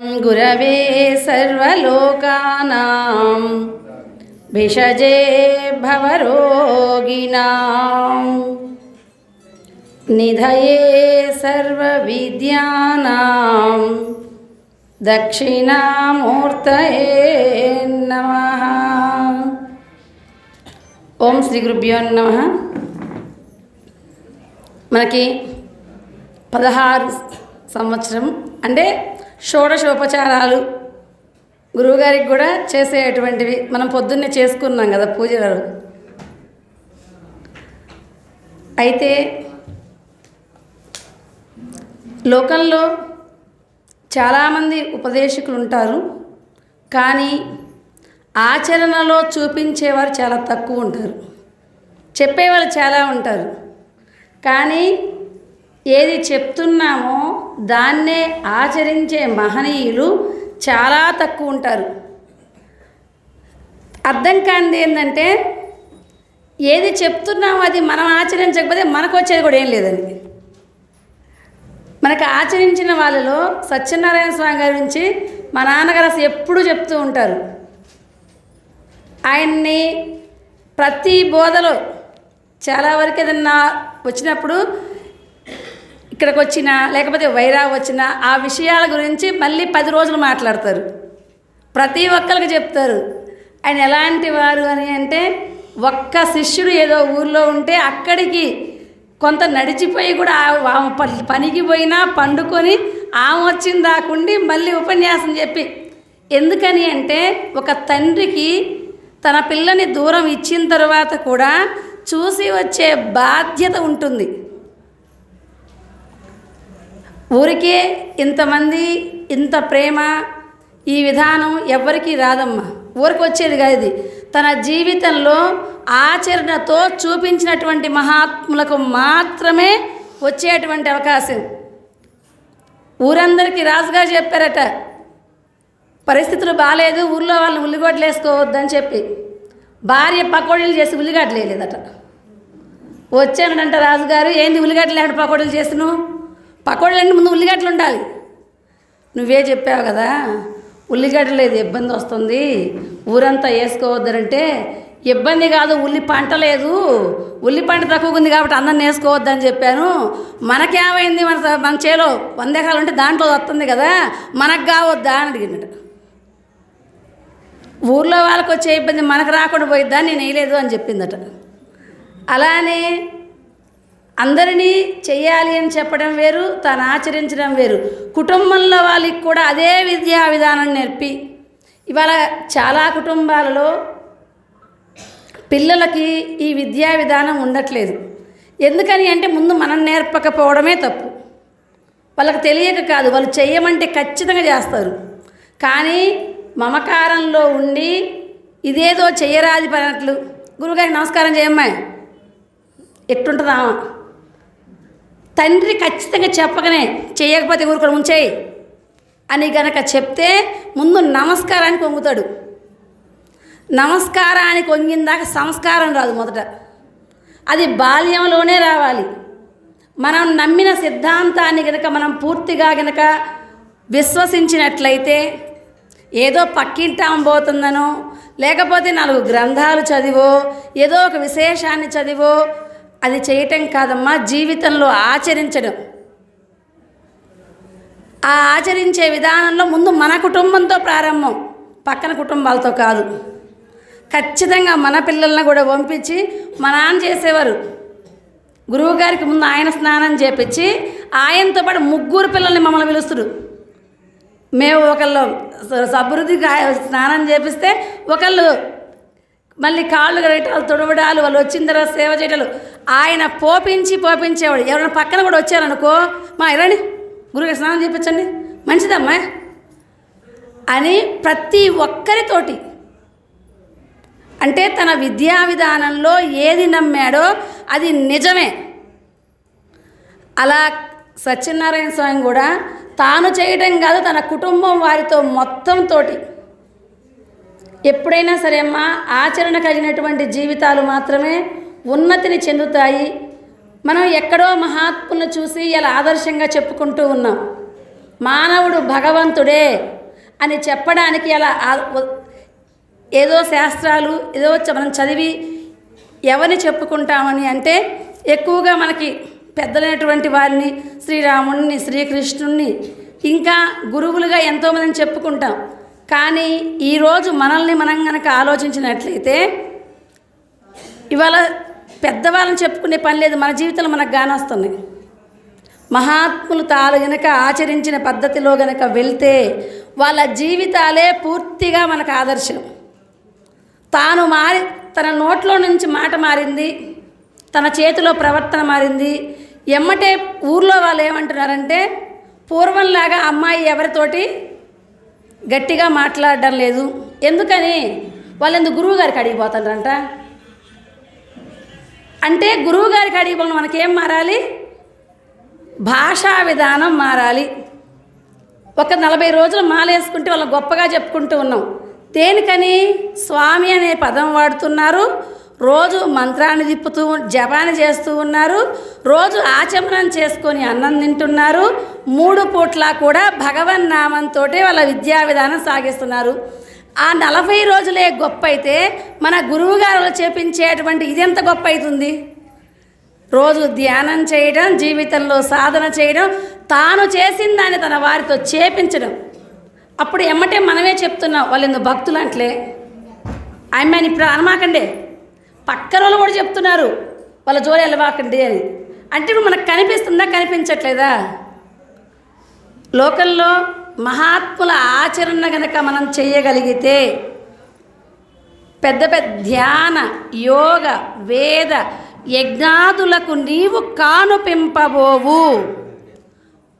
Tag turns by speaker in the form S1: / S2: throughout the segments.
S1: गुरवे सर्वलोकानां भिषजे भवरोगिणां निधये सर्वविद्यानां दक्षिणामूर्तये नमः ఓం శ్రీ గురుభ్యో నమ మనకి పదహారు సంవత్సరం అంటే షోడశోపచారాలు గురువుగారికి కూడా చేసేటువంటివి. మనం పొద్దున్నే చేసుకున్నాం కదా పూజలు. అయితే లోకంలో చాలామంది ఉపదేశకులు ఉంటారు. కానీ ఆచరణలో చూపించేవారు చాలా తక్కువ ఉంటారు. చెప్పేవాళ్ళు చాలా ఉంటారు. కానీ ఏది చెప్తున్నామో దాన్నే ఆచరించే మహనీయులు చాలా తక్కువ ఉంటారు. అర్థం కానిది ఏంటంటే ఏది చెప్తున్నామో అది మనం ఆచరించకపోతే మనకు వచ్చేది కూడా ఏం లేదని మనకు ఆచరించిన వాళ్ళలో సత్యనారాయణ స్వామి గారి గురించి మా నాన్నగారు అసలు ఎప్పుడూ చెప్తూ ఉంటారు. ఆయన్ని ప్రతి బోధలో చాలా వరకు ఏదన్నా వచ్చినప్పుడు ఇక్కడికి వచ్చినా లేకపోతే వైరా వచ్చినా ఆ విషయాల గురించి మళ్ళీ పది రోజులు మాట్లాడతారు. ప్రతి ఒక్కరికి చెప్తారు. ఆయన ఎలాంటి వారు అని అంటే ఒక్క శిష్యుడు ఏదో ఊర్లో ఉంటే అక్కడికి కొంత నడిచిపోయి కూడా ఆమె పనికి పోయినా పండుకొని ఆమె వచ్చింది దాకుండి మళ్ళీ ఉపన్యాసం చెప్పి. ఎందుకని అంటే ఒక తండ్రికి తన పిల్లని దూరం ఇచ్చిన తర్వాత కూడా చూసి వచ్చే బాధ్యత ఉంటుంది. ఊరికే ఇంతమంది ఇంత ప్రేమ ఈ విధానం ఎవ్వరికీ రాదమ్మా. ఊరికి వచ్చేది కాదు ఇది. తన జీవితంలో ఆచరణతో చూపించినటువంటి మహాత్ములకు మాత్రమే వచ్చేటువంటి అవకాశం. ఊరందరికీ రాజుగారు చెప్పారట పరిస్థితులు బాగాలేదు ఊర్లో వాళ్ళని ఉల్లిగడ్డలు వేసుకోవద్దని చెప్పి. భార్య పకోడీలు చేసి ఉల్లిగడ్డలు వేయలేదట. వచ్చానంట రాజుగారు ఏంది ఉల్లిగడ్డలు లేకుండా పకోడీలు చేసినావు పకోడీలు అంటే ముందు ఉల్లిగడ్డలు ఉండాలి. నువ్వే చెప్పావు కదా ఉల్లిగడ్డ లేదు ఇబ్బంది వస్తుంది ఊరంతా వేసుకోవద్దనంటే ఇబ్బంది కాదు ఉల్లి పంట లేదు ఉల్లి పంట తక్కువ ఉంది కాబట్టి అందరిని వేసుకోవద్దని చెప్పాను. మనకేమైంది మన మన చేలో వంద ఎకరాలు ఉంటే దాంట్లో వస్తుంది కదా మనకు కావద్దా అని అడిగినట్టు ఊర్లో వాళ్ళకి వచ్చే ఇబ్బంది మనకు రాకుండా పోయిద్దా నేను వేయలేదు అని చెప్పిందట. అలానే అందరినీ చెయ్యాలి అని చెప్పడం వేరు తాను ఆచరించడం వేరు. కుటుంబంలో వాళ్ళకి కూడా అదే విద్యా విధానం నేర్పి. ఇవాళ చాలా కుటుంబాలలో పిల్లలకి ఈ విద్యా విధానం ఉండట్లేదు. ఎందుకని అంటే ముందు మనం నేర్పకపోవడమే తప్పు. వాళ్ళకి తెలియక కాదు వాళ్ళు చెయ్యమంటే ఖచ్చితంగా చేస్తారు. కానీ మమకారంలో ఉండి ఇదేదో చెయ్యరాది పడినట్లు గురుగారి నమస్కారం చేయమ్మా ఎట్టుంటుందా తండ్రి ఖచ్చితంగా చెప్పకనే చేయకపోతే ఊరుకొని ఉంచేయి అని గనక చెప్తే ముందు నమస్కారానికి వంగుతాడు నమస్కారానికి వంగిందాక సంస్కారం రాదు మొదట. అది బాల్యంలోనే రావాలి. మనం నమ్మిన సిద్ధాంతాన్ని గనక మనం పూర్తిగా గనక విశ్వసించినట్లయితే ఏదో పక్కింటాం పోతుందనో లేకపోతే నాలుగు గ్రంథాలు చదివో ఏదో ఒక విశేషాన్ని చదివో అది చేయటం కాదమ్మా జీవితంలో ఆచరించడం. ఆ ఆచరించే విధానంలో ముందు మన కుటుంబంతో ప్రారంభం పక్కన కుటుంబాలతో కాదు. ఖచ్చితంగా మన పిల్లల్ని కూడా పంపించి మా నాన్న చేసేవారు. గురువు గారికి ముందు ఆయన స్నానం చేపించి ఆయనతో పాటు ముగ్గురు పిల్లల్ని మమ్మల్ని పిలుస్తుడు మేము ఒకళ్ళు స- సభివృద్ధికి స్నానం చేపిస్తే ఒకళ్ళు మళ్ళీ కాళ్ళు కడగటాలు తుడవడాలు వాళ్ళు వచ్చిన తర్వాత సేవ చేయటాలు. ఆయన పోపించి పోపించేవాడు. ఎవరైనా పక్కన కూడా వచ్చారనుకో మా ఇరండి గురుగారు స్నానం చేయించండి మంచిదమ్మా. అని ప్రతి ఒక్కరితోటి. అంటే తన విద్యా విధానంలో ఏది నమ్మాడో అది నిజమే. అలా సత్యనారాయణ స్వామి కూడా తాను చేయడం కాదు తన కుటుంబం వారితో మొత్తం తోటి. ఎప్పుడైనా సరే అమ్మా ఆచరణ కలిగినటువంటి జీవితాలు మాత్రమే ఉన్నతిని చెందుతాయి. మనం ఎక్కడో మహాత్ములను చూసి ఇలా ఆదర్శంగా చెప్పుకుంటూ ఉన్నాం. మానవుడు భగవంతుడే అని చెప్పడానికి ఎలా ఆ- ఏదో శాస్త్రాలు ఏదో మనం చదివి ఎవరిని చెప్పుకుంటామని అంటే ఎక్కువగా మనకి పెద్దలైనటువంటి వారిని శ్రీరాముణ్ణి శ్రీకృష్ణుణ్ణి ఇంకా గురువులుగా ఎంతోమందిని చెప్పుకుంటాం. కానీ ఈరోజు మనల్ని మనం కనుక ఆలోచించినట్లయితే ఇవాళ పెద్దవాళ్ళని చెప్పుకునే పని లేదు. మన జీవితంలో మనకు గానొస్తుంది మహాత్ములు తాను గనక ఆచరించిన పద్ధతిలో గనక వెళ్తే వాళ్ళ జీవితాలే పూర్తిగా మనకు ఆదర్శం. తాను మారి తన నోట్లో నుంచి మాట మారింది తన చేతిలో ప్రవర్తన మారింది. ఎమ్మటే ఊర్లో వాళ్ళు ఏమంటున్నారంటే పూర్వంలాగా అమ్మాయి ఎవరితోటి గట్టిగా మాట్లాడడం లేదు. ఎందుకని? వాళ్ళెందుకు గురువుగారికి గురువు గారికి అడిగిపోతారంట? అంటే గురువు గారికి అడిగిపోయిన మనకేం మారాలి? భాషా విధానం మారాలి. ఒక నలభై రోజులు మాలేసుకుంటే వాళ్ళు గొప్పగా చెప్పుకుంటూ ఉన్నాం. దేనికని స్వామి అనే పదం వాడుతున్నారు. రోజు మంత్రాన్ని తిప్పుతూ జపాన్ని చేస్తూ ఉన్నారు. రోజు ఆచమనం చేసుకొని అన్నం తింటున్నారు. మూడు పూట్ల కూడా భగవన్ నామంతో వాళ్ళ విద్యా విధానం సాగిస్తున్నారు. ఆ నలభై రోజులే గొప్ప అయితే మన గురువుగారు చేపించేటువంటి ఇది ఎంత గొప్ప అవుతుంది రోజు ధ్యానం చేయడం జీవితంలో సాధన చేయడం తాను చేసిన దాన్ని తన వారితో చేపించడం. అప్పుడు ఎమ్మటే మనమే చెప్తున్నాం వాళ్ళు ఎందుకు భక్తులు అంటలే. ఆమె ఇప్పుడు అనమాకండి. పక్కన వాళ్ళు కూడా చెప్తున్నారు వాళ్ళ జోలి వెళ్ళవాకండి అని. అంటే ఇప్పుడు మనకు కనిపిస్తుందా కనిపించట్లేదా? లోకల్లో మహాత్ముల ఆచరణ గనక మనం చేయగలిగితే పెద్ద పెద్ద ధ్యాన యోగ వేద యజ్ఞాదులకు నీవు కానుపింపబోవు.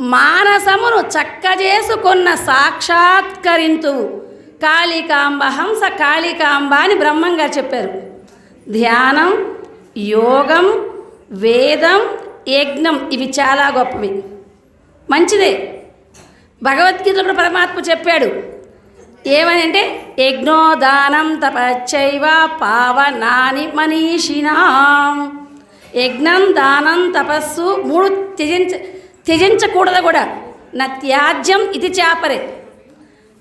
S1: మానసమును చక్కజేసుకున్న సాక్షాత్కరింతు. కాళికాంబ హంస కాళికాంబ అని బ్రహ్మంగా చెప్పారు. ధ్యానం యోగం వేదం యజ్ఞం ఇవి చాలా గొప్పవి. మంచిదే. భగవద్గీతలో కూడా పరమాత్మ చెప్పాడు. ఏమని అంటే యజ్ఞోదానం తపచ్చైవ పావనాని మనీషినాం యజ్ఞం దానం తపస్సు మూడు త్యజించ త్యజించకూడదు కూడా. నా త్యాజ్యం ఇది చేపరే.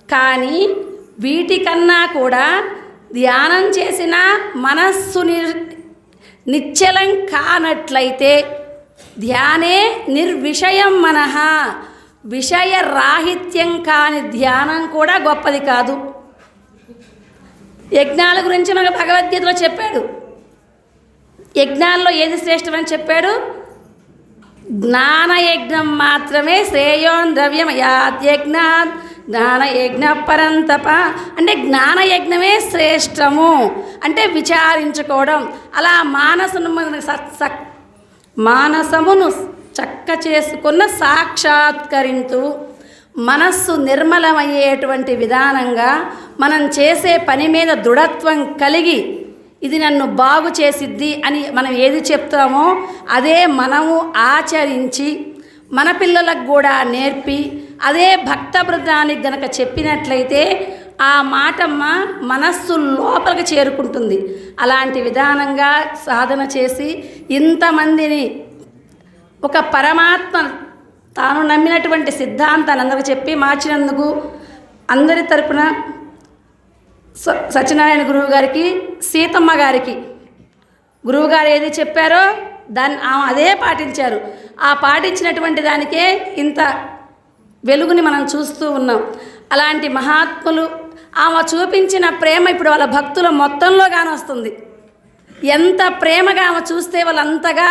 S1: కానీ వీటికన్నా కూడా ధ్యానం చేసిన మనస్సు నిర్ నిశ్చలం కానట్లయితే ధ్యానే నిర్విషయం మనః. విషయ రాహిత్యం కాని ధ్యానం కూడా గొప్పది కాదు. యజ్ఞాల గురించి మనకు భగవద్గీతలో చెప్పాడు. యజ్ఞాల్లో ఏది శ్రేష్టమని చెప్పాడు? జ్ఞానయజ్ఞం మాత్రమే శ్రేయోన్ ద్రవ్యం. యాద్యజ్ఞ జ్ఞానయజ్ఞ పరంతప అంటే జ్ఞానయజ్ఞమే శ్రేష్టము అంటే విచారించుకోవడం. అలా మానసును మన స- స- మానసమును చక్క చేసుకున్న సాక్షాత్కరింతు మనస్సు నిర్మలమయ్యేటువంటి విధానంగా మనం చేసే పని మీద దృఢత్వం కలిగి ఇది నన్ను బాగు చేసిద్ది అని మనం ఏది చెప్తామో అదే మనము ఆచరించి మన పిల్లలకు కూడా నేర్పి అదే భక్త బృందానికి గనక చెప్పినట్లయితే ఆ మాటమ్మ మనస్సు లోపలికి చేరుకుంటుంది. అలాంటి విధానంగా సాధన చేసి ఇంతమందిని ఒక పరమాత్మ తాను నమ్మినటువంటి సిద్ధాంతాన్ని అందరికి చెప్పి మార్చినందుకు అందరి తరపున స- సత్యనారాయణ గురువు గారికి సీతమ్మ గారికి గురువుగారు ఏది చెప్పారో దాన్ని ఆమె అదే పాటించారు. ఆ పాటించినటువంటి దానికే ఇంత వెలుగుని మనం చూస్తూ ఉన్నాం. అలాంటి మహాత్ములు ఆమె చూపించిన ప్రేమ ఇప్పుడు వాళ్ళ భక్తుల మొత్తంలో కానొస్తుంది ఎంత ప్రేమగా ఆమె చూస్తే వాళ్ళంతగా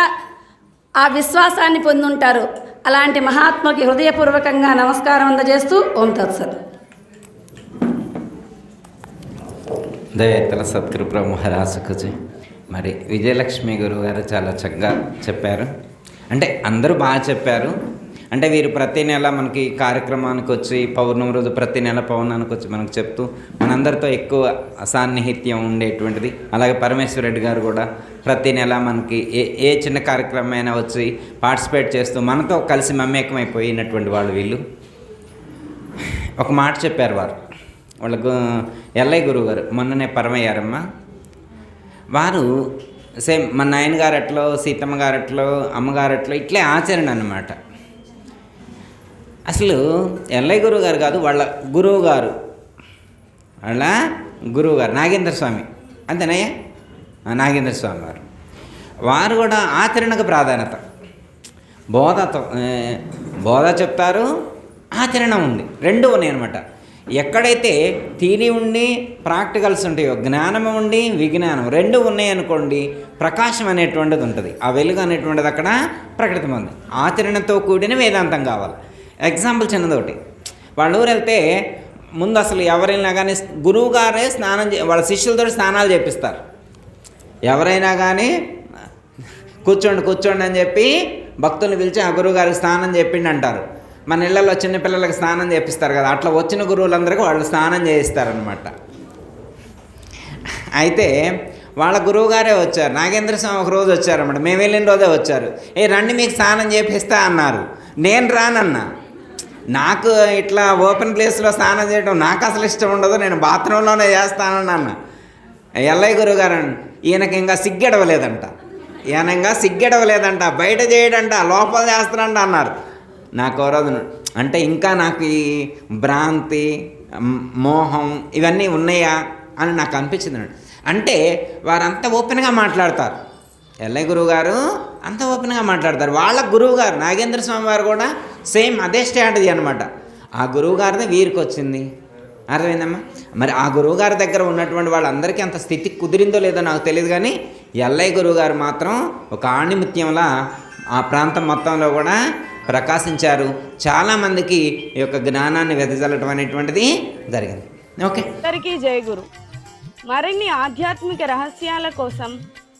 S1: ఆ విశ్వాసాన్ని పొందుంటారు. అలాంటి మహాత్మకి హృదయపూర్వకంగా నమస్కారం అందజేస్తూ ఓం తత్సత్.
S2: దయతల సద్గురు బ్రహ్మరాసుకుజీ మరి విజయలక్ష్మి గురువు గారు చాలా చక్కగా చెప్పారు. అంటే అందరూ బాగా చెప్పారు. అంటే వీరు ప్రతి నెల మనకి కార్యక్రమానికి వచ్చి పౌర్ణమి రోజు ప్రతి నెల పౌర్ణానికి వచ్చి మనకు చెప్తూ మనందరితో ఎక్కువ సాన్నిహిత్యం ఉండేటువంటిది. అలాగే పరమేశ్వర రెడ్డి గారు కూడా ప్రతి నెల మనకి ఏ ఏ చిన్న కార్యక్రమం అయినా వచ్చి పార్టిసిపేట్ చేస్తూ మనతో కలిసి మమేకమైపోయినటువంటి వాళ్ళు వీళ్ళు. ఒక మాట చెప్పారు వారు. వాళ్ళకు ఎల్లయ్య గురువు గారు మొన్ననే పరమయ్యారమ్మ. వారు సేమ్ మా నాయనగారట్లో సీతమ్మ గారు అట్లో అమ్మగారు ఎట్లో ఇట్లే ఆచరణ అనమాట అసలు ఎల్లయ్య గురువు గారు కాదు వాళ్ళ గురువు గారు. వాళ్ళ గురువు గారు నాగేంద్ర స్వామి. అంతేనయ్యా నాగేంద్ర స్వామి వారు. వారు కూడా ఆచరణకు ప్రాధాన్యత. బోధతో బోధ చెప్తారు ఆచరణ ఉంది. రెండు ఉన్నాయి అనమాట ఎక్కడైతే థీరీ ఉండి ప్రాక్టికల్స్ ఉంటాయో జ్ఞానం ఉండి విజ్ఞానం రెండు ఉన్నాయనుకోండి ప్రకాశం అనేటువంటిది ఉంటుంది. ఆ వెలుగు అనేటువంటిది అక్కడ ప్రకటితమంది. ఆచరణతో కూడిన వేదాంతం కావాలి. ఎగ్జాంపుల్ చిన్నదొకటి. వాళ్ళ ఊరు వెళ్తే ముందు అసలు ఎవరైనా కానీ గురువు గారే స్నానం చే వాళ్ళ శిష్యులతో స్నానాలు చేపిస్తారు. ఎవరైనా కానీ కూర్చోండి కూర్చోండి అని చెప్పి భక్తుల్ని పిలిచి ఆ గురువు గారికి స్నానం చెప్పిండి అంటారు. మన ఇళ్ళల్లో చిన్నపిల్లలకి స్నానం చేపిస్తారు కదా అట్లా వచ్చిన గురువులందరికీ వాళ్ళు స్నానం చేయిస్తారనమాట అయితే వాళ్ళ గురువు గారే వచ్చారు. నాగేంద్ర స్వామి ఒక రోజు వచ్చారన్నమాట. మేము వెళ్ళిన రోజే వచ్చారు. ఏ రండి మీకు స్నానం చేపిస్తా అన్నారు. నేను రానన్నా. నాకు ఇట్లా ఓపెన్ ప్లేస్లో స్నానం చేయడం నాకు అసలు ఇష్టం ఉండదు. నేను బాత్రూంలోనే చేస్తానన్నాను ఎల్లయ్య గురువు గారు ఈయనకి ఇంకా సిగ్గెడవలేదంట. ఈయన ఇంకా సిగ్గెడవలేదంట. బయట చేయడంట లోపల చేస్తానంట అన్నారు. నాకు రోజు అంటే ఇంకా నాకు ఈ భ్రాంతి మోహం ఇవన్నీ ఉన్నాయా అని నాకు అనిపించింది. అంటే వారంతా ఓపెన్గా మాట్లాడతారు. ఎల్లయ్య గురువు గారు అంత ఓపెన్గా మాట్లాడతారు. వాళ్ళ గురువు గారు నాగేంద్ర స్వామి వారు కూడా సేమ్ అదే స్ట్రాటజీ అనమాట ఆ గురువు గారిదే వీరికి వచ్చింది అర్థమైందమ్మా? మరి ఆ గురువు గారి దగ్గర ఉన్నటువంటి వాళ్ళందరికీ అంత స్థితి కుదిరిందో లేదో నాకు తెలియదు కానీ ఎల్లయ్య గురువు గారు మాత్రం ఒక ఆణిముత్యంలా ఆ ప్రాంతం మొత్తంలో కూడా ప్రకాశించారు. చాలామందికి ఈ యొక్క జ్ఞానాన్ని వెదజల్లటం అనేటువంటిది జరిగింది. ఓకే.
S3: అందరికీ జయ గురు. మరిన్ని ఆధ్యాత్మిక రహస్యాల కోసం